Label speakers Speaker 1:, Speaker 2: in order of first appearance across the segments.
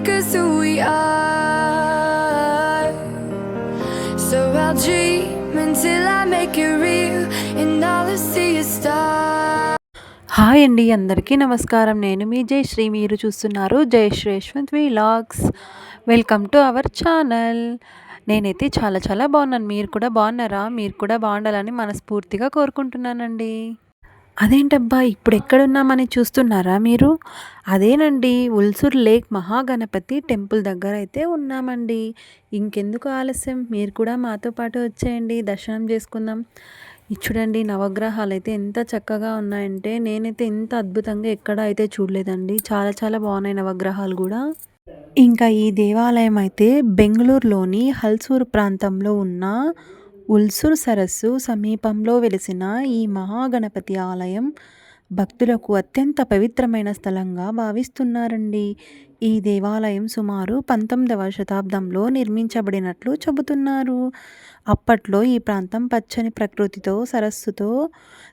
Speaker 1: make us who we are. So I'll dream until I make it real, and all I see is stars.
Speaker 2: Hi అండి అందరికీ నమస్కారం. నేను మీ జయశ్రీ మీరు చూస్తున్నారు Jayashree Yashwant vlogs welcome to our channel నేనైతే చాలా చాలా బాగున్నాను. మీరు కూడా బాగున్నారా? మీరు కూడా బాగుండాలని మనస్ఫూర్తిగా కోరుకుంటున్నానండి. అదేంటబ్బా ఇప్పుడు ఎక్కడున్నామని చూస్తున్నారా మీరు? అదేనండి ఉల్సూర్ లేక్ మహాగణపతి టెంపుల్ దగ్గర అయితే ఉన్నామండి. ఇంకెందుకు ఆలస్యం? మీరు కూడా మాతో పాటు వచ్చేయండి దర్శనం చేసుకుందాం. చూడండి నవగ్రహాలు అయితే ఎంత చక్కగా ఉన్నాయంటే నేనైతే ఇంత అద్భుతంగా ఎక్కడ అయితే చూడలేదండి. చాలా చాలా బాగున్నాయి నవగ్రహాలు కూడా. ఇంకా ఈ దేవాలయం అయితే బెంగళూరులోని హల్సూర్ ప్రాంతంలో ఉన్న ఉల్సూర్ సరస్సు సమీపంలో వెలిసిన ఈ మహాగణపతి ఆలయం భక్తులకు అత్యంత పవిత్రమైన స్థలంగా భావిస్తున్నారండి. ఈ దేవాలయం సుమారు పంతొమ్మిదవ శతాబ్దంలో నిర్మించబడినట్లు చెబుతున్నారు. అప్పట్లో ఈ ప్రాంతం పచ్చని ప్రకృతితో సరస్సుతో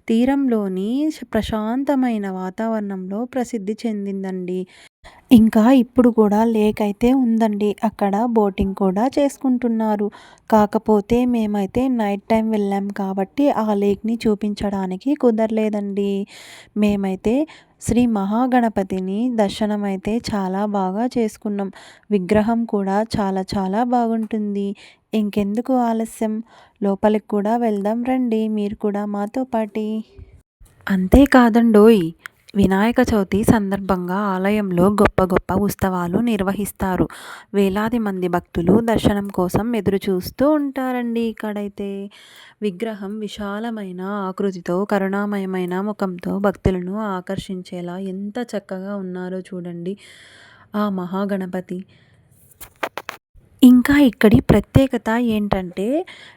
Speaker 2: తీరంలోని ప్రశాంతమైన వాతావరణంలో ప్రసిద్ధి చెందిందండి. ఇంకా ఇప్పుడు కూడా లేక్ అయితే ఉందండి. అక్కడ బోటింగ్ కూడా చేసుకుంటున్నారు. కాకపోతే మేమైతే నైట్ టైం వెళ్ళాం కాబట్టి ఆ లేక్ని చూపించడానికి కుదరలేదండి. మేమైతే శ్రీ మహాగణపతిని దర్శనం అయితే చాలా బాగా చేసుకున్నాం. విగ్రహం కూడా చాలా చాలా బాగుంటుంది. ఇంకెందుకు ఆలస్యం? లోపలికి కూడా వెళ్దాం రండి. మీరు కూడా మాతో పాటి. అంతేకాదండోయ్ వినాయక చవితి సందర్భంగా ఆలయంలో గొప్ప గొప్ప ఉత్సవాలు నిర్వహిస్తారు. వేలాది మంది భక్తులు దర్శనం కోసం ఎదురు చూస్తూ ఉంటారండి ఇక్కడైతే. విగ్రహం విశాలమైన ఆకృతితో కరుణామయమైన ముఖంతో భక్తులను ఆకర్షించేలా ఎంత చక్కగా ఉన్నారో చూడండి. ఆ మహాగణపతి ఇంకా ఇక్కడి ప్రత్యేకత ఏంటంటే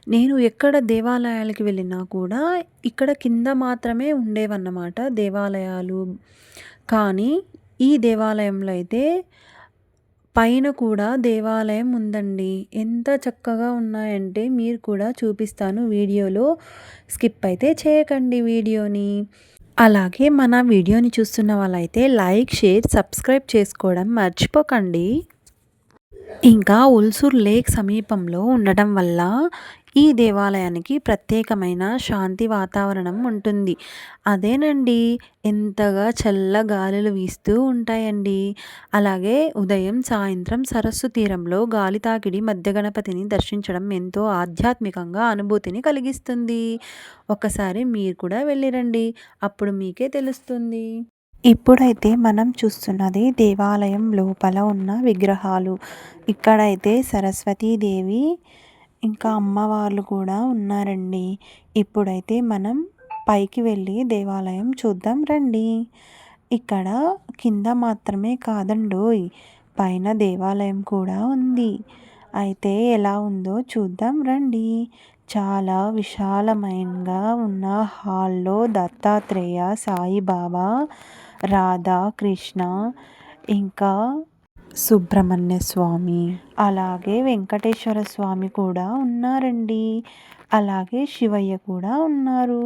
Speaker 2: నేను ఎక్కడ దేవాలయాలకి వెళ్ళినా కూడా ఇక్కడ కింద మాత్రమే ఉండేవన్నమాట దేవాలయాలు. కానీ ఈ దేవాలయంలో అయితే పైన కూడా దేవాలయం ఉందండి. ఎంత చక్కగా ఉన్నాయంటే మీరు కూడా చూపిస్తాను వీడియోలో. స్కిప్ అయితే చేయకండి వీడియోని. అలాగే మన వీడియోని చూస్తున్న వాళ్ళైతే లైక్ షేర్ సబ్స్క్రైబ్ చేసుకోవడం మర్చిపోకండి. ఇంకా ఉల్సూర్ లేక్ సమీపంలో ఉండటం వల్ల ఈ దేవాలయానికి ప్రత్యేకమైన శాంతి వాతావరణం ఉంటుంది. అదేనండి ఎంతగా చల్ల గాలులు వీస్తూ ఉంటాయండి. అలాగే ఉదయం సాయంత్రం సరస్సు తీరంలో గాలి తాకిడి మధ్య గణపతిని దర్శించడం ఎంతో ఆధ్యాత్మికంగా అనుభూతిని కలిగిస్తుంది. ఒకసారి మీరు కూడా వెళ్ళిరండి అప్పుడు మీకే తెలుస్తుంది. ఇప్పుడైతే మనం చూస్తున్నది దేవాలయం లోపల ఉన్న విగ్రహాలు. ఇక్కడైతే సరస్వతీదేవి ఇంకా అమ్మవార్లు కూడా ఉన్నారండి. ఇప్పుడైతే మనం పైకి వెళ్ళి దేవాలయం చూద్దాం రండి. ఇక్కడ కింద మాత్రమే కాదండోయ్ పైన దేవాలయం కూడా ఉంది. అయితే ఎలా ఉందో చూద్దాం రండి. చాలా విశాలమైనగా ఉన్న హాల్లో దత్తాత్రేయ సాయిబాబా రాధా కృష్ణ ఇంకా సుబ్రహ్మణ్య స్వామి. అలాగే వెంకటేశ్వర స్వామి కూడా ఉన్నారండి. అలాగే శివయ్య కూడా ఉన్నారు.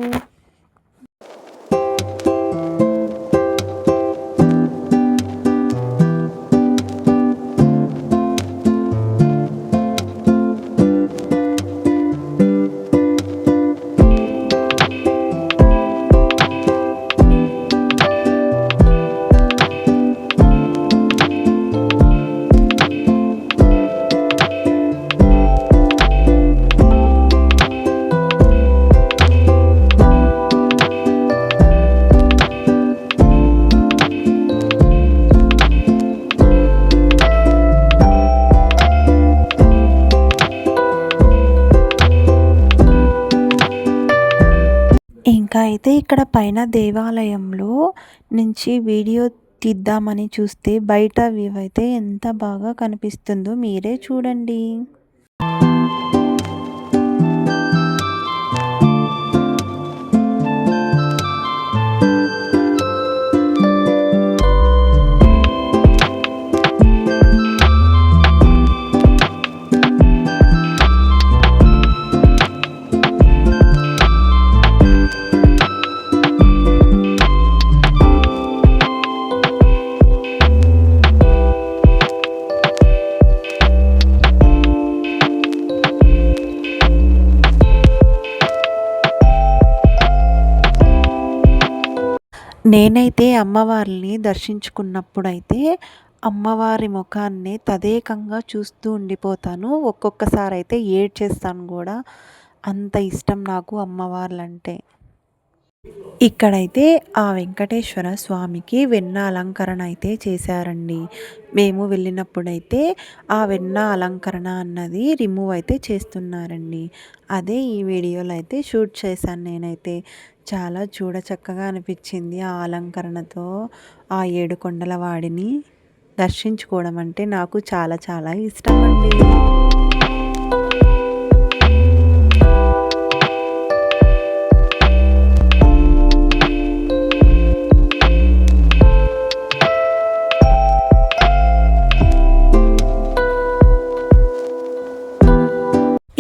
Speaker 2: ఇంకా అయితే ఇక్కడ పైన దేవాలయంలో నుంచి వీడియో తీద్దామని చూస్తే బయట వ్యూ అయితే ఎంత బాగా కనిపిస్తుందో మీరే చూడండి. నేనైతే అమ్మవారిని దర్శించుకున్నప్పుడైతే అమ్మవారి ముఖాన్ని తదేకంగా చూస్తూ ఉండిపోతాను. ఒక్కొక్కసారి అయితే ఏడ్చేస్తాను కూడా. అంత ఇష్టం నాకు అమ్మవార్లంటే. ఇక్కడైతే ఆ వెంకటేశ్వర స్వామికి వెన్న అలంకరణ అయితే చేశారండి. మేము వెళ్ళినప్పుడైతే ఆ వెన్న అలంకరణ అన్నది రిమూవ్ అయితే చేస్తున్నారండి. అదే ఈ వీడియోలో అయితే షూట్ చేశాను నేనైతే. చాలా చూడచక్కగా అనిపించింది ఆ అలంకరణతో ఆ ఏడు కొండల వాడిని దర్శించుకోవడం అంటే నాకు చాలా చాలా ఇష్టం అండి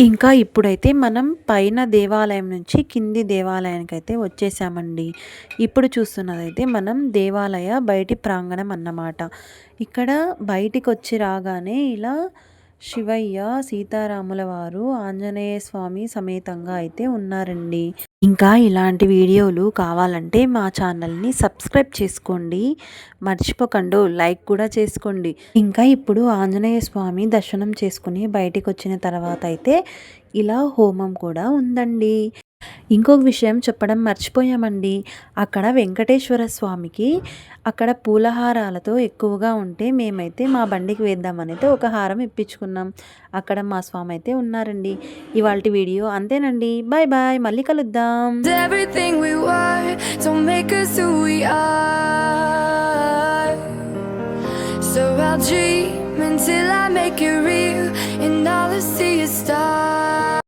Speaker 2: ఇంకా ఇప్పుడైతే మనం పైన దేవాలయం నుంచి కింది దేవాలయానికి అయితే వచ్చేసామండి. ఇప్పుడు చూస్తున్నదైతే మనం దేవాలయ బయటి ప్రాంగణం అన్నమాట. ఇక్కడ బయటికి వచ్చి రాగానే ఇలా శివయ్య సీతారాముల వారు ఆంజనేయ స్వామి సమేతంగా అయితే ఉన్నారండి. ఇంకా ఇలాంటి వీడియోలు కావాలంటే మా ఛానల్ని సబ్స్క్రైబ్ చేసుకోండి. మర్చిపోకండి లైక్ కూడా చేసుకోండి. ఇంకా ఇప్పుడు ఆంజనేయ స్వామి దర్శనం చేసుకుని బయటికి వచ్చిన తర్వాత అయితే ఇలా హోమం కూడా ఉందండి. ఇంకొక విషయం చెప్పడం మర్చిపోయామండి. అక్కడ వెంకటేశ్వర స్వామికి అక్కడ పూలహారాలతో ఎక్కువగా ఉంటే మేమైతే మా బండికి వేద్దామనైతే ఒక హారం ఇప్పించుకున్నాం. అక్కడ మా స్వామి అయితే ఉన్నారండి. ఇవాళ వీడియో అంతేనండి. Bye bye. మళ్ళీ కలుద్దాం.
Speaker 1: Everything we were don't make us who we are. So I'll dream until I make it real, and all I see is stars.